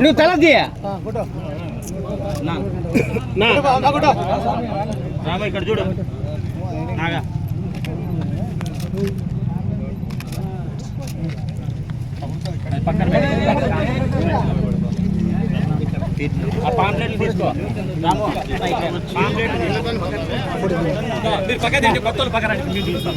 నువ్వు తల తీయ. ఇక్కడ చూడు. నాగా. ఆ పాంప్లెట్లు తీసుకో. రాము. పాంప్లెట్ మీరు పక్క తిండి కొత్త వాళ్ళు పక్క రండి. మీరు చూస్తాం.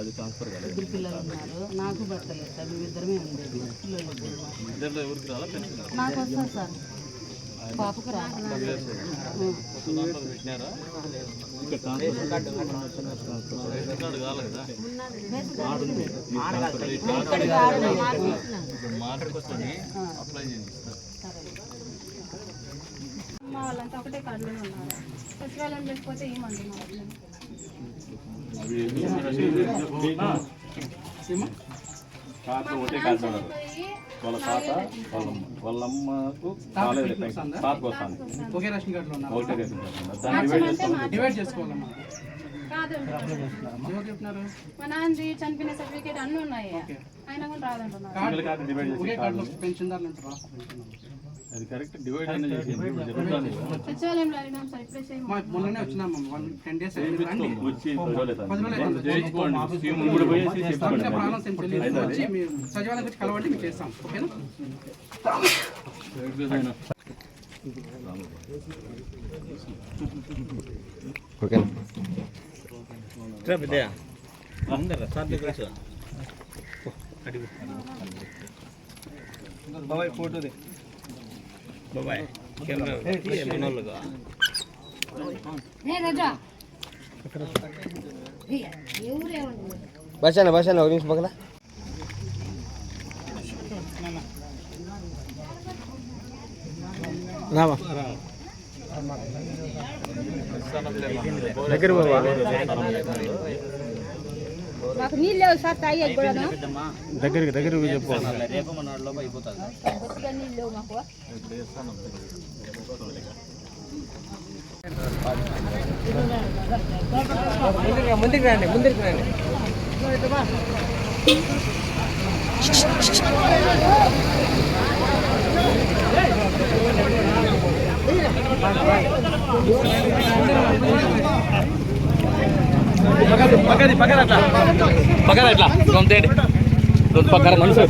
పక్క రండి. ఇద్దరు పిల్లలు ఉన్నారు. నాకు భర్త లేదు సార్ ఉండేది. పిల్లలు ఇద్దరు. నాకు వస్తారు సార్. పాపకు రా మా వాళ్ళంతా ఒకటే కార్డులోనే ఉన్నారు. సచివాలయం లేకపోతే ఏమంటున్నారు? తాత ఒకటే వాళ్ళ తాత వాళ్ళ వాళ్ళమ్మకు కాలేదు తాతకు వస్తాను ఒకే రేషన్ కార్డులో ఉన్నారు? ఒకటే రేషన్ కార్డు ఉన్నారు. దాన్ని డివైడ్ చేస్తాం డివైడ్ చేసుకోవాలమ్మా. కాదు. ఎవరు చెప్తున్నారు? మా నాన్నది చనిపోయిన సర్టిఫికేట్ అన్నీ ఉన్నాయి. అయినా కూడా రాదంటున్నారు. పెన్షన్ అది కరెక్ట్ డివైడ్ అనేది చేసి ఇప్పుడు జరుగుతుంది. సచివాలయంలో అడిగినాం సార్ ఇప్పుడే చేయమని. మా మొన్ననే వచ్చినాము వన్ టెన్ డేస్ రండి. వచ్చి. చేయించుకోండి స్కీమ్ ప్రాణం వచ్చి మీరు సచివాలయం కలవండి మీకు చేస్తాం. ఓకేనా. అందరు సార్ దగ్గర. బాబాయ్ ఫోటోది. బాబాయ్ కెమెరా ఏ, మనోళ్ళగా. బసానా బసానా ఒక నిమిషం పక్కన రామా దగ్గర బాబా మాకు నీళ్ళు లేవు సార్ తాగేది కూడా దగ్గరికి దగ్గరికి చెప్పు. నీళ్ళు లేవు మాకు ముందుకు రండి ముందుకు రండి పక్కది పక్కన అట్లా పక్కన అట్లా దొంతేండి దొంత పక్కన మనసు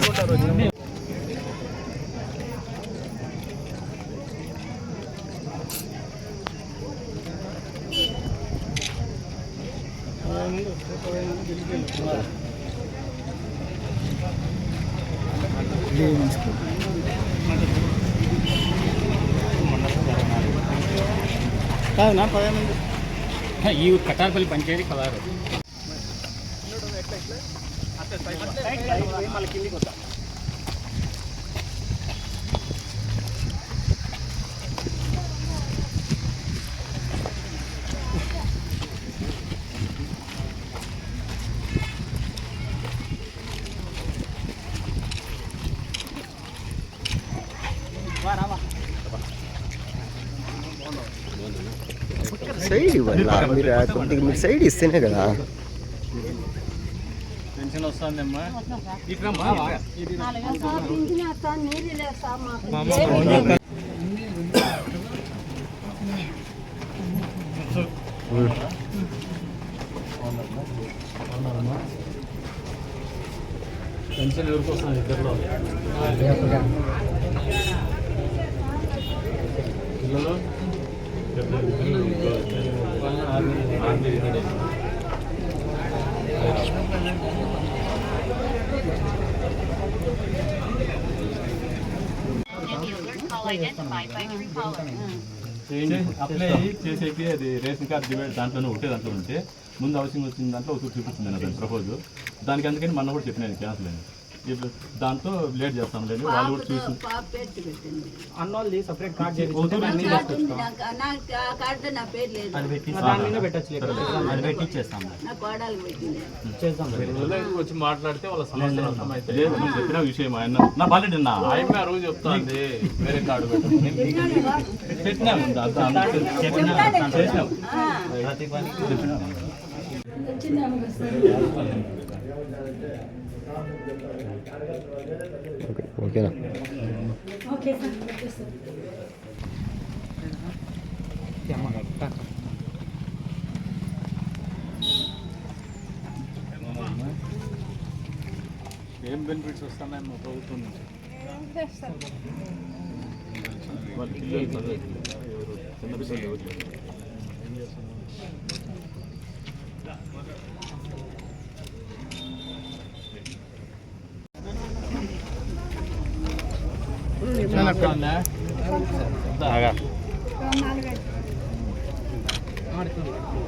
ఈ కటార్పల్లి పంచాయతీ పదహారు. సైడ్ ఇవ్వాలి మీరు కొద్దిగా మీరు సైడ్ ఇస్తేనే కదా. పెన్షన్ ఎవరికి వస్తుంది? ఇద్దరులో. పిల్లలు? అప్లై చేసేకి అది రేషన్ కార్డ్ డివైడ్ దాంట్లోనే ఒకటే దాంట్లో ఉంటే ముందు హౌసింగ్ వచ్చిన దాంట్లో చూపిస్తుంది ప్రపోజ్ దానికి అందుకని మొన్న కూడా చెప్పిన క్యాన్సిల్ ఇప్పుడు దాంతో లేట్ చేస్తాం లేదు. వాళ్ళు కూడా చూసి అన్నోళ్ళది సపరేట్ కార్డ్ దాని పెట్టచ్చు. అది కోడలు పెట్టింది. వచ్చి మాట్లాడితే వాళ్ళ సమస్యలు అర్థమైతే చెప్పిన విషయం ఆయన. నా బాల్యం నా ఆయన ఆ రోజు చెప్తాంది వేరే కార్డు పెట్టినాం చెప్పినాం చేసినాం ప్రతి పనికి ఓకే ఓకేనా? ఏం బెనిఫిట్స్ వస్తున్నాయి మా ప్రభుత్వం నుంచి? చిన్న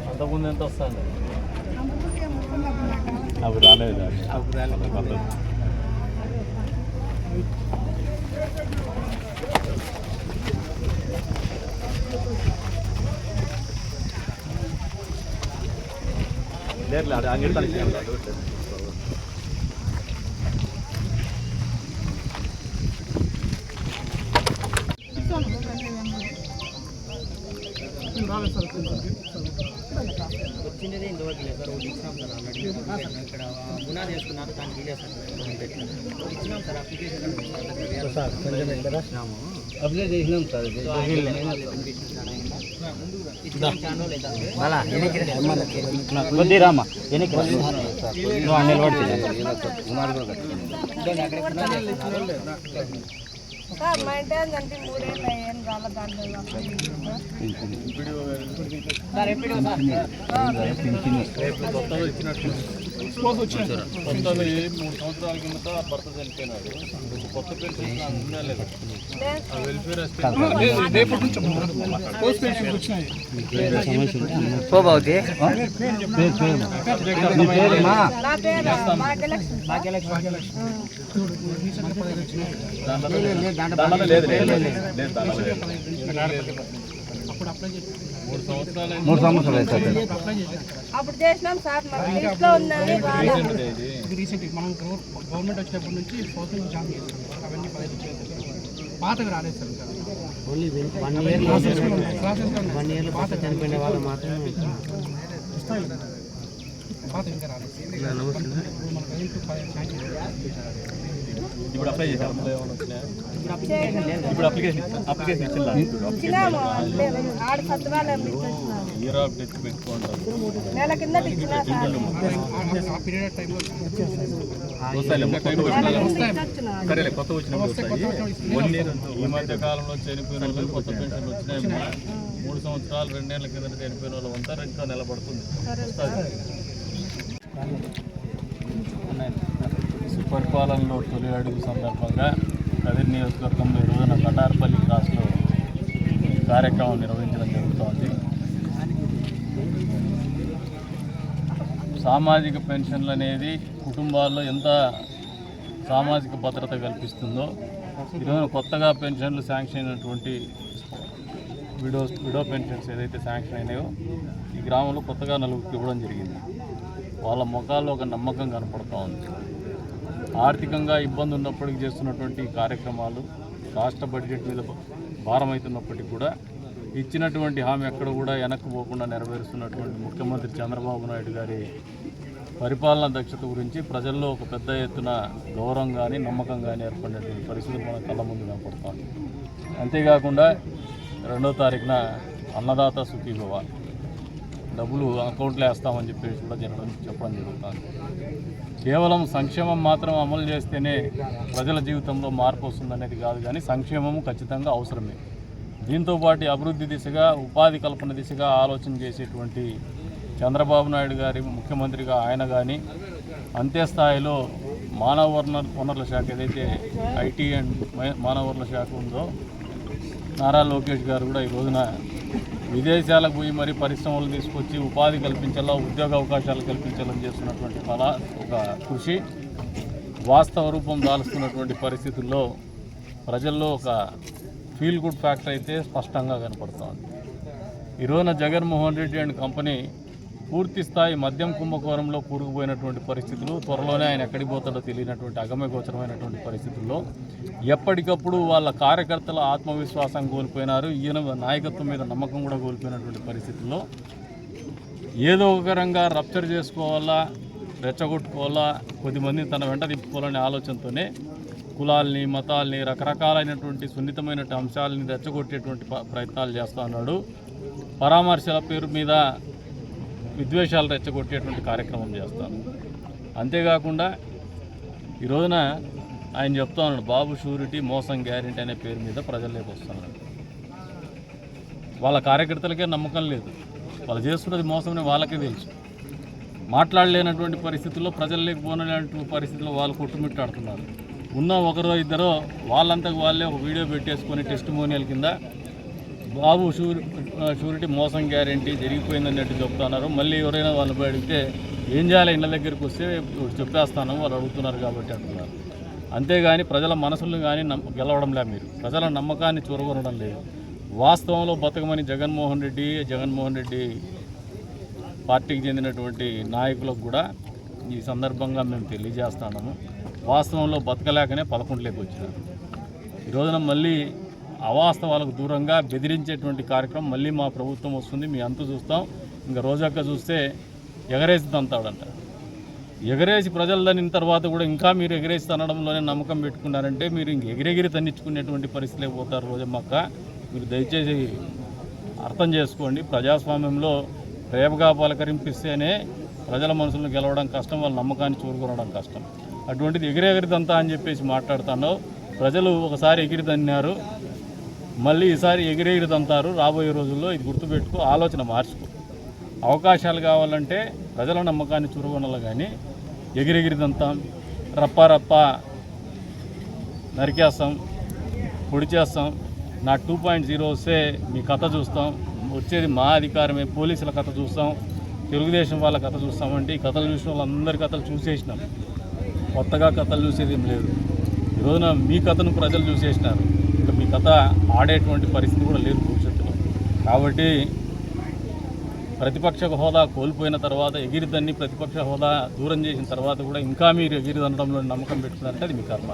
అంతకుముందు ఎంత వస్తుంది అవి రాలేదు అవి రాలేదు లేదు అది అంగడి వచ్చిందే ఇంతవరకు లేదు సార్ ఒకటి ఇచ్చినాం సార్ ఆల్రెడీ ఇక్కడ గుణా చేసుకున్నారు దానికి ఇచ్చేసారు సార్ ఇచ్చినాం సార్ అప్లికేషన్ అప్లై చేసినాం సార్ ఇది. ఇచ్చినాం చాలా లేదా కొద్ది రామా వెనక్కి రా. నువ్వు అన్ని నిలబడుతుంది సార్ మా ఇంటి అంటే మూడేళ్ళు ఏం కాల దాంట్లో మూడు సంవత్సరాల కిందట భర్త చనిపోయినాడు కొత్త పెన్షన్ ఉందా లేదా వెల్ఫేర్ భాగ్యలక్ష్మి దాంట్లో లేదు లేదు లేదు దాంట్లో లేదు మూడు సంవత్సరాలు అవుతుంది అప్పుడు చేసినాం సార్ ఇంట్లో ఉందని ఇది ఇది రీసెంట్ మనం గవర్నమెంట్ వచ్చినప్పటి నుంచి ఫోర్త్ జాబ్ చేస్తాం అవన్నీ పాతవి రాలేదు sir only one year process one year పాత చనిపోయిన వాళ్ళు మాత్రం పాత ఇంకా రాలేదు ఇప్పుడు అప్లై చేశాం చేసినాం. ఇప్పుడు application application year of death నెల నెల సరేలే కొత్త వచ్చినప్పుడు వన్ ఇయర్ ఈ మధ్య కాలంలో చనిపోయిన వాళ్ళు కొత్త పెన్షన్ వచ్చినాయి మూడు సంవత్సరాలు రెండేళ్ళ కింద చనిపోయిన వాళ్ళు అంతా ఇంకా నిలబడుతుంది. సుపరిపాలనలో తొలి అడుగు సందర్భంగా కదిరి నియోజకవర్గంలో ఈరోజున రోజున కటార్పల్లి క్రాస్లో కార్యక్రమం నిర్వహించడం జరుగుతోంది. సామాజిక పెన్షన్లు అనేది కుటుంబాల్లో ఎంత సామాజిక భద్రత కల్పిస్తుందో ఈరోజు కొత్తగా పెన్షన్లు శాంక్షన్ అయినటువంటి విడో విడో పెన్షన్స్ ఏదైతే శాంక్షన్ అయినాయో ఈ గ్రామంలో కొత్తగా నలుగురికి ఇవ్వడం జరిగింది. వాళ్ళ ముఖాల్లో ఒక నమ్మకం కనపడుతూ ఉంది. ఆర్థికంగా ఇబ్బంది ఉన్నప్పటికీ చేస్తున్నటువంటి కార్యక్రమాలు రాష్ట్ర బడ్జెట్ మీద భారం అవుతున్నప్పటికీ కూడా ఇచ్చినటువంటి హామీ ఎక్కడ కూడా వెనక్కి పోకుండా నెరవేరుస్తున్నటువంటి ముఖ్యమంత్రి చంద్రబాబు నాయుడు గారి పరిపాలనా దక్షత గురించి ప్రజల్లో ఒక పెద్ద ఎత్తున గౌరవం కానీ నమ్మకం కానీ ఏర్పడినటువంటి పరిస్థితులు మన కళ్ళ ముందు కనపడతాం అంతేకాకుండా రెండో తారీఖున అన్నదాత సుఖీభవ. డబ్బులు అకౌంట్లో వేస్తామని చెప్పేసి కూడా జరగడం చెప్పడం జరుగుతుంది. కేవలం సంక్షేమం మాత్రం అమలు చేస్తేనే ప్రజల జీవితంలో మార్పు వస్తుందనేది కాదు కానీ సంక్షేమం ఖచ్చితంగా అవసరమే. దీంతోపాటు అభివృద్ధి దిశగా ఉపాధి కల్పన దిశగా ఆలోచన చేసేటువంటి చంద్రబాబు నాయుడు గారి ముఖ్యమంత్రిగా ఆయన కానీ అంతే స్థాయిలో మానవ వనరు వనరుల శాఖ ఏదైతే ఐటీ అండ్ మానవ వనరుల శాఖ ఉందో నారా లోకేష్ గారు కూడా ఈ రోజున విదేశాలకు పోయి మరి పరిశ్రమలు తీసుకొచ్చి ఉపాధి కల్పించాలా ఉద్యోగ అవకాశాలు కల్పించాలని చేస్తున్నటువంటి కళ ఒక కృషి. వాస్తవ రూపం దాల్చుకున్నటువంటి పరిస్థితుల్లో ప్రజల్లో ఒక ఫీల్ గుడ్ ఫ్యాక్టర్ అయితే స్పష్టంగా కనపడుతోంది. ఈ రోజున జగన్మోహన్ రెడ్డి అండ్ కంపెనీ పూర్తి స్థాయి మద్యం కుంభకోణంలో కూరుకుపోయినటువంటి పరిస్థితులు త్వరలోనే ఆయన ఎక్కడికి పోతాడో తెలియనటువంటి అగమ్యగోచరమైనటువంటి పరిస్థితుల్లో ఎప్పటికప్పుడు వాళ్ళ కార్యకర్తల ఆత్మవిశ్వాసం కోల్పోయినారు ఈయన నాయకత్వం మీద నమ్మకం కూడా కోల్పోయినటువంటి పరిస్థితుల్లో ఏదో ఒక రంగా రప్చర్ చేసుకోవాలా రెచ్చగొట్టుకోవాలా కొద్దిమందిని తన వెంట తిప్పుకోవాలనే ఆలోచనతోనే కులాల్ని మతాల్ని రకరకాలైనటువంటి సున్నితమైన అంశాలని రెచ్చగొట్టేటువంటి ప్రయత్నాలు చేస్తూ ఉన్నాడు. పరామర్శల పేరు మీద విద్వేషాలు రెచ్చగొట్టేటువంటి కార్యక్రమం చేస్తాను అంతేకాకుండా ఈ రోజున ఆయన చెప్తా ఉన్నాడు బాబు షూరిటీ మోసం గ్యారెంటీ అనే పేరు మీద ప్రజల్లోకి వస్తున్నాడు. వాళ్ళ కార్యకర్తలకే నమ్మకం లేదు. వాళ్ళు చేస్తున్నది మోసమని వాళ్ళకే తెలుసు. మాట్లాడలేనటువంటి పరిస్థితుల్లో ప్రజల్లోకి లేకపోయినటువంటి పరిస్థితుల్లో వాళ్ళు కొట్టుమిట్టాడుతున్నారు. ఉన్న ఒకరో ఇద్దరో వాళ్ళంతకు వాళ్ళే ఒక వీడియో పెట్టేసుకొని టెస్టిమోనియల్ కింద బాబు షూరి షూరిటీ మోసం గ్యారెంటీ జరిగిపోయిందన్నట్టు చెప్తున్నారు. మళ్ళీ ఎవరైనా వాళ్ళు అడిగితే ఏం చేయాలి ఇళ్ళ దగ్గరికి వస్తే చెప్పేస్తాను వాళ్ళు అడుగుతున్నారు కాబట్టి అంటున్నారు. అంతేగాని ప్రజల మనసులను కానీ నమ్మ గెలవడంలే మీరు. ప్రజల నమ్మకాన్ని చూరగొనడం లేదు. వాస్తవంలో బతకమని జగన్మోహన్ రెడ్డి జగన్మోహన్ రెడ్డి పార్టీకి చెందినటువంటి నాయకులకు కూడా ఈ సందర్భంగా మేము తెలియజేస్తున్నాము. వాస్తవంలో బతకలేకనే పదకొండులోకి వచ్చినారు ఈ రోజున మళ్ళీ అవాస్తవాలకు దూరంగా బెదిరించేటువంటి కార్యక్రమం మళ్ళీ మా ప్రభుత్వం వస్తుంది. మీ అంతా చూస్తాం. ఇంకా రోజాక చూస్తే ఎగరేసి తంతాడంట. ఎగరేసి ప్రజలు తన్నిన తర్వాత కూడా ఇంకా మీరు ఎగరేసి తనడంలోనే నమ్మకం పెట్టుకున్నారంటే మీరు ఇంక ఎగిరెగిరి తన్నించుకునేటువంటి పరిస్థితులే పోతారు రోజమ్మక్క. మీరు దయచేసి అర్థం చేసుకోండి. ప్రజాస్వామ్యంలో ప్రేమగా పలకరింపిస్తేనే ప్రజల మనసులను గెలవడం కష్టం వాళ్ళ నమ్మకాన్ని చూరుకోవడం కష్టం. అటువంటిది ఎగిరెగిరిదంతా అని చెప్పేసి మాట్లాడుతాను ప్రజలు ఒకసారి ఎగిరి తన్నారు మళ్ళీ ఈసారి ఎగిరెగిరి తంతారు రాబోయే రోజుల్లో ఇది గుర్తుపెట్టుకో ఆలోచన మార్చుకో. అవకాశాలు కావాలంటే ప్రజల నమ్మకాన్ని చురుగొనలు కానీ ఎగిరెగిరి తంతాం రప్ప రప్ప నరికేస్తాం పొడి చేస్తాం. నా టూ పాయింట్ జీరో వస్తే మీ కథ చూస్తాం. వచ్చేది మా అధికారమే పోలీసుల కథ చూస్తాం. తెలుగుదేశం వాళ్ళ కథ చూస్తామంటే ఈ కథలు చూసిన వాళ్ళందరి కథలు చూసేసినాం. కొత్తగా కథలు చూసేది ఏం లేదు. ఈ రోజున మీ కథను ప్రజలు చూసేసినారు. గత ఆడేటువంటి పరిస్థితి కూడా లేదు భవిష్యత్తులో. కాబట్టి ప్రతిపక్ష హోదా కోల్పోయిన తర్వాత ఎగిరిదన్ని ప్రతిపక్ష హోదా దూరం చేసిన తర్వాత కూడా ఇంకా మీరు ఎగిరిదనడంలో నమ్మకం పెట్టుకున్నారంటే అది మీ కర్మ.